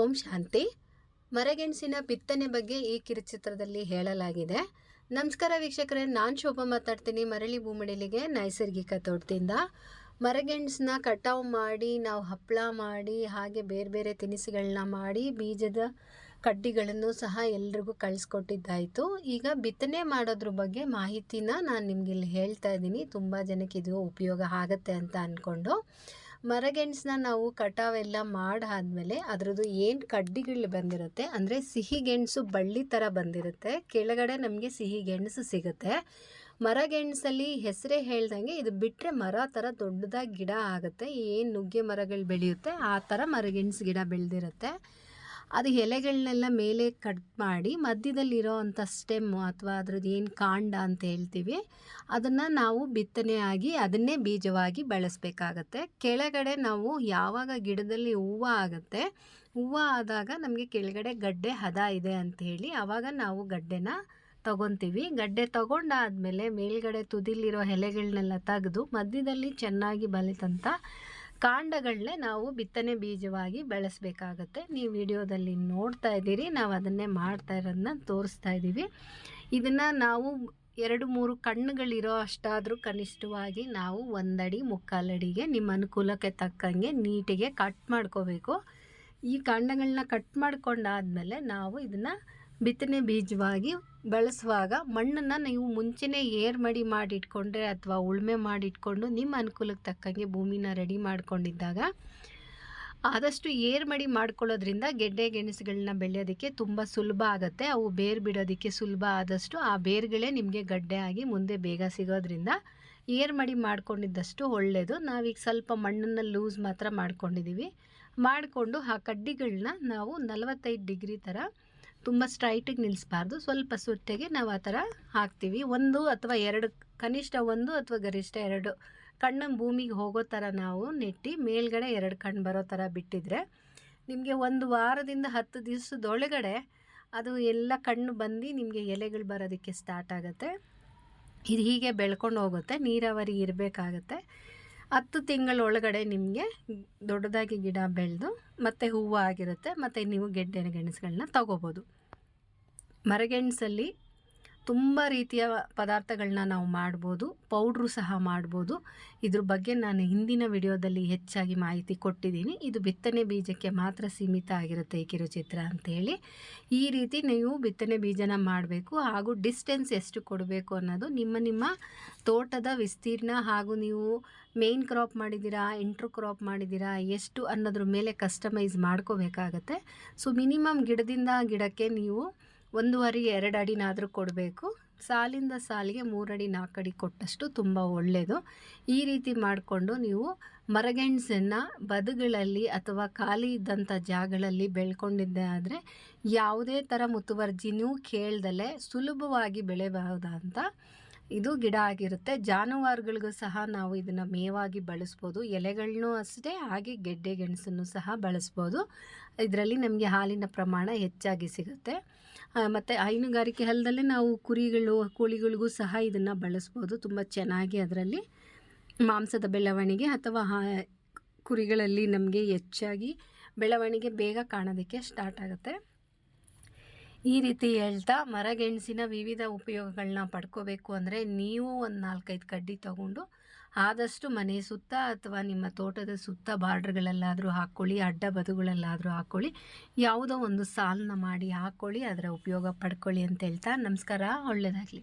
ಓಂ ಶಾಂತಿ. ಮರಗೆಣಸಿನ ಬಿತ್ತನೆ ಬಗ್ಗೆ ಈ ಕಿರುಚಿತ್ರದಲ್ಲಿ ಹೇಳಲಾಗಿದೆ. ನಮಸ್ಕಾರ ವೀಕ್ಷಕರೇ, ನಾನು ಶೋಭಾ ಮಾತಾಡ್ತೀನಿ. ಮರಳಿ ಭೂಮಿಡಿಲಿಗೆ ನೈಸರ್ಗಿಕ ತೋಟದಿಂದ ಮರಗೆಣಸನ್ನ ಕಟಾವು ಮಾಡಿ, ನಾವು ಹಪ್ಪಳ ಮಾಡಿ, ಹಾಗೆ ಬೇರೆ ಬೇರೆ ತಿನಿಸುಗಳನ್ನ ಮಾಡಿ, ಬೀಜದ ಕಡ್ಡಿಗಳನ್ನು ಸಹ ಎಲ್ರಿಗೂ ಕಳಿಸ್ಕೊಟ್ಟಿದ್ದಾಯಿತು. ಈಗ ಬಿತ್ತನೆ ಮಾಡೋದ್ರ ಬಗ್ಗೆ ಮಾಹಿತಿನ ನಾನು ನಿಮಗೆ ಇಲ್ಲಿ ಹೇಳ್ತಾ ಇದ್ದೀನಿ. ತುಂಬ ಜನಕ್ಕೆ ಇದು ಉಪಯೋಗ ಆಗುತ್ತೆ ಅಂತ ಅಂದ್ಕೊಂಡು ಮರಗೆಣಸನ್ನ ನಾವು ಕಟಾವೆಲ್ಲ ಮಾಡಾದ್ಮೇಲೆ ಅದರದ್ದು ಏನು ಕಡ್ಡಿಗಳು ಬಂದಿರುತ್ತೆ ಅಂದರೆ ಸಿಹಿ ಗೆಣಸು ಬಳ್ಳಿ ಥರ ಬಂದಿರುತ್ತೆ. ಕೆಳಗಡೆ ನಮಗೆ ಸಿಹಿ ಗೆಣಸು ಸಿಗುತ್ತೆ. ಮರಗೆಣಸಲ್ಲಿ ಹೆಸರೇ ಹೇಳ್ದಂಗೆ ಇದು ಬಿಟ್ಟರೆ ಮರ ಥರ ದೊಡ್ಡದಾಗಿ ಗಿಡ ಆಗುತ್ತೆ. ಏನು ನುಗ್ಗೆ ಮರಗಳು ಬೆಳೆಯುತ್ತೆ ಆ ಥರ ಮರಗೆಣಸು ಗಿಡ ಬೆಳೆದಿರುತ್ತೆ. ಅದು ಎಲೆಗಳನ್ನೆಲ್ಲ ಮೇಲೆ ಕಟ್ ಮಾಡಿ ಮಧ್ಯದಲ್ಲಿರೋ ಅಂಥ ಸ್ಟೆಮ್ಮು ಅಥವಾ ಅದ್ರದ್ದು ಏನು ಕಾಂಡ ಅಂತ ಹೇಳ್ತೀವಿ, ಅದನ್ನು ನಾವು ಬಿತ್ತನೆ ಆಗಿ ಅದನ್ನೇ ಬೀಜವಾಗಿ ಬಳಸಬೇಕಾಗತ್ತೆ. ಕೆಳಗಡೆ ನಾವು ಯಾವಾಗ ಗಿಡದಲ್ಲಿ ಹೂವು ಆಗುತ್ತೆ, ಹೂವು ಆದಾಗ ನಮಗೆ ಕೆಳಗಡೆ ಗಡ್ಡೆ ಹದ ಇದೆ ಅಂತ ಹೇಳಿ ಆವಾಗ ನಾವು ಗಡ್ಡೆನ ತಗೊತೀವಿ. ಗಡ್ಡೆ ತಗೊಂಡಾದಮೇಲೆ ಮೇಲ್ಗಡೆ ತುದಿಲಿರೋ ಎಲೆಗಳನ್ನೆಲ್ಲ ತೆಗೆದು ಮಧ್ಯದಲ್ಲಿ ಚೆನ್ನಾಗಿ ಬಲಿತಂಥ ಕಾಂಡಗಳನ್ನೇ ನಾವು ಬಿತ್ತನೆ ಬೀಜವಾಗಿ ಬೆಳೆಸಬೇಕಾಗತ್ತೆ. ನೀವು ವಿಡಿಯೋದಲ್ಲಿ ನೋಡ್ತಾ ಇದ್ದೀರಿ, ನಾವು ಅದನ್ನೇ ಮಾಡ್ತಾ ಇರೋದನ್ನ ತೋರಿಸ್ತಾ ಇದ್ದೀವಿ. ಇದನ್ನು ನಾವು ಎರಡು ಮೂರು ಕಣ್ಣುಗಳಿರೋ ಅಷ್ಟಾದರೂ ಕನಿಷ್ಠವಾಗಿ ನಾವು ಒಂದಡಿ ಮುಕ್ಕಾಲಡಿಗೆ ನಿಮ್ಮ ಅನುಕೂಲಕ್ಕೆ ತಕ್ಕಂಗೆ ನೀಟಿಗೆ ಕಟ್ ಮಾಡ್ಕೋಬೇಕು. ಈ ಕಾಂಡಗಳನ್ನ ಕಟ್ ಮಾಡ್ಕೊಂಡಾದಮೇಲೆ ನಾವು ಇದನ್ನು ಬಿತ್ತನೆ ಬೀಜವಾಗಿ ಬಳಸುವಾಗ ಮಣ್ಣನ್ನು ನೀವು ಮುಂಚೆನೇ ಏರ್ ಮಡಿ ಮಾಡಿ ಇಟ್ಕೊಂಡ್ರೆ ಅಥವಾ ಉಳುಮೆ ಮಾಡಿಟ್ಕೊಂಡು ನಿಮ್ಮ ಅನುಕೂಲಕ್ಕೆ ತಕ್ಕಂಗೆ ಭೂಮಿನ ರೆಡಿ ಮಾಡ್ಕೊಂಡಿದ್ದಾಗ ಆದಷ್ಟು ಏರ್ ಮಡಿ ಮಾಡ್ಕೊಳ್ಳೋದ್ರಿಂದ ಗೆಡ್ಡೆ ಗೆಣಸುಗಳನ್ನ ಬೆಳೆಯೋದಕ್ಕೆ ತುಂಬ ಸುಲಭ ಆಗುತ್ತೆ. ಅವು ಬೇರು ಬಿಡೋದಕ್ಕೆ ಸುಲಭ ಆದಷ್ಟು ಆ ಬೇರುಗಳೇ ನಿಮಗೆ ಗಡ್ಡೆ ಆಗಿ ಮುಂದೆ ಬೇಗ ಸಿಗೋದ್ರಿಂದ ಏರ್ ಮಡಿ ಮಾಡ್ಕೊಂಡಿದ್ದಷ್ಟು ಒಳ್ಳೆಯದು ನಾವೀಗ ಸ್ವಲ್ಪ ಮಣ್ಣನ್ನು ಲೂಸ್ ಮಾತ್ರ ಮಾಡ್ಕೊಂಡಿದ್ದೀವಿ. ಮಾಡಿಕೊಂಡು ಆ ಕಡ್ಡಿಗಳನ್ನ ನಾವು ನಲವತ್ತೈದು ಡಿಗ್ರಿ ಥರ ತುಂಬ ಸ್ಟ್ರೈಟಿಗೆ ನಿಲ್ಲಿಸ್ಬಾರ್ದು ಸ್ವಲ್ಪ ಸುಟ್ಟೆಗೆ ನಾವು ಆ ಥರ ಹಾಕ್ತೀವಿ. ಒಂದು ಅಥವಾ ಎರಡು, ಕನಿಷ್ಠ ಒಂದು ಅಥವಾ ಗರಿಷ್ಠ ಎರಡು ಕಣ್ಣು ಭೂಮಿಗೆ ಹೋಗೋ ಥರ ನಾವು ನೆಟ್ಟಿ ಮೇಲ್ಗಡೆ ಎರಡು ಕಣ್ಣು ಬರೋ ಥರ ಬಿಟ್ಟಿದ್ರೆ ನಿಮಗೆ ಒಂದು ವಾರದಿಂದ ಹತ್ತು ದಿವಸದೊಳಗಡೆ ಅದು ಎಲ್ಲ ಕಣ್ಣು ಬಂದು ನಿಮಗೆ ಎಲೆಗಳು ಬರೋದಕ್ಕೆ ಸ್ಟಾರ್ಟ್ ಆಗುತ್ತೆ. ಇದು ಹೀಗೆ ಬೆಳ್ಕೊಂಡು ಹೋಗುತ್ತೆ. ನೀರಾವರಿ ಇರಬೇಕಾಗತ್ತೆ. ಹತ್ತು ತಿಂಗಳ ಒಳಗಡೆ ನಿಮಗೆ ದೊಡ್ಡದಾಗಿ ಗಿಡ ಬೆಳೆದು ಮತ್ತು ಹೂವು ಆಗಿರುತ್ತೆ. ಮತ್ತು ನೀವು ಗೆಡ್ಡೆ ಗೆಣಸುಗಳನ್ನ ತಗೋಬೋದು. ಮರಗೆಣಸಲ್ಲಿ ತುಂಬ ರೀತಿಯ ಪದಾರ್ಥಗಳನ್ನ ನಾವು ಮಾಡ್ಬೋದು, ಪೌಡ್ರು ಸಹ ಮಾಡ್ಬೋದು. ಇದ್ರ ಬಗ್ಗೆ ನಾನು ಹಿಂದಿನ ವಿಡಿಯೋದಲ್ಲಿ ಹೆಚ್ಚಾಗಿ ಮಾಹಿತಿ ಕೊಟ್ಟಿದ್ದೀನಿ. ಇದು ಬಿತ್ತನೆ ಬೀಜಕ್ಕೆ ಮಾತ್ರ ಸೀಮಿತ ಆಗಿರುತ್ತೆ ಈ ಕಿರುಚಿತ್ರ ಅಂತೇಳಿ. ಈ ರೀತಿ ನೀವು ಬಿತ್ತನೆ ಬೀಜನ ಮಾಡಬೇಕು ಹಾಗೂ ಡಿಸ್ಟೆನ್ಸ್ ಎಷ್ಟು ಕೊಡಬೇಕು ಅನ್ನೋದು ನಿಮ್ಮ ನಿಮ್ಮ ತೋಟದ ವಿಸ್ತೀರ್ಣ ಹಾಗೂ ನೀವು ಮೇನ್ ಕ್ರಾಪ್ ಮಾಡಿದ್ದೀರಾ, ಇಂಟ್ರ್ ಕ್ರಾಪ್ ಮಾಡಿದ್ದೀರಾ, ಎಷ್ಟು ಅನ್ನೋದ್ರ ಮೇಲೆ ಕಸ್ಟಮೈಸ್ ಮಾಡ್ಕೋಬೇಕಾಗತ್ತೆ. ಸೊ, ಮಿನಿಮಮ್ ಗಿಡದಿಂದ ಗಿಡಕ್ಕೆ ನೀವು ಒಂದೂವರೆ, ಎರಡು ಅಡಿನಾದರೂ ಕೊಡಬೇಕು. ಸಾಲಿಂದ ಸಾಲಿಗೆ ಮೂರಡಿ ನಾಲ್ಕಡಿ ಕೊಟ್ಟಷ್ಟು ತುಂಬ ಒಳ್ಳೆಯದು ಈ ರೀತಿ ಮಾಡಿಕೊಂಡು ನೀವು ಮರಗೆಣಸನ್ನು ಬದುಗಳಲ್ಲಿ ಅಥವಾ ಖಾಲಿ ಇದ್ದಂಥ ಜಾಗಗಳಲ್ಲಿ ಬೆಳ್ಕೊಂಡಿದ್ದೆ ಆದರೆ ಯಾವುದೇ ಥರ ಮುತುವರ್ಜಿನೂ ಕೇಳ್ದಲೆ ಸುಲಭವಾಗಿ ಬೆಳೆಯಬಹುದಂತ ಇದು ಗಿಡ ಆಗಿರುತ್ತೆ. ಜಾನುವಾರುಗಳಿಗೂ ಸಹ ನಾವು ಇದನ್ನು ಮೇವಾಗಿ ಬಳಸ್ಬೋದು. ಎಲೆಗಳನ್ನೂ ಅಷ್ಟೇ, ಹಾಗೆ ಗೆಡ್ಡೆ ಗೆಣಸನ್ನು ಸಹ ಬಳಸ್ಬೋದು. ಇದರಲ್ಲಿ ನಮಗೆ ಹಾಲಿನ ಪ್ರಮಾಣ ಹೆಚ್ಚಾಗಿ ಸಿಗುತ್ತೆ. ಮತ್ತು ಹೈನುಗಾರಿಕೆ ಹಲದಲ್ಲೇ ನಾವು ಕುರಿಗಳು, ಕೋಳಿಗಳಿಗೂ ಸಹ ಇದನ್ನು ಬಳಸ್ಬೋದು. ತುಂಬ ಚೆನ್ನಾಗಿ ಅದರಲ್ಲಿ ಮಾಂಸದ ಬೆಳವಣಿಗೆ ಅಥವಾ ಕುರಿಗಳಲ್ಲಿ ನಮಗೆ ಹೆಚ್ಚಾಗಿ ಬೆಳವಣಿಗೆ ಬೇಗ ಕಾಣೋದಕ್ಕೆ ಸ್ಟಾರ್ಟ್ ಆಗುತ್ತೆ. ಈ ರೀತಿ ಹೇಳ್ತಾ ಮರಗೆಣಸಿನ ವಿವಿಧ ಉಪಯೋಗಗಳನ್ನ ಪಡ್ಕೋಬೇಕು ಅಂದರೆ ನೀವು ಒಂದು ನಾಲ್ಕೈದು ಕಡ್ಡಿ ತಗೊಂಡು ಆದಷ್ಟು ಮನೆ ಸುತ್ತ ಅಥವಾ ನಿಮ್ಮ ತೋಟದ ಸುತ್ತ ಬಾರ್ಡ್ರ್ಗಳಲ್ಲಾದರೂ ಹಾಕ್ಕೊಳ್ಳಿ, ಅಡ್ಡ ಬದುಗಳಲ್ಲಾದರೂ ಹಾಕ್ಕೊಳ್ಳಿ, ಯಾವುದೋ ಒಂದು ಸಾಲನ್ನ ಮಾಡಿ ಹಾಕ್ಕೊಳ್ಳಿ, ಅದರ ಉಪಯೋಗ ಪಡ್ಕೊಳ್ಳಿ ಅಂತ ಹೇಳ್ತಾ ನಮಸ್ಕಾರ ಒಳ್ಳೆಯದಾಗಲಿ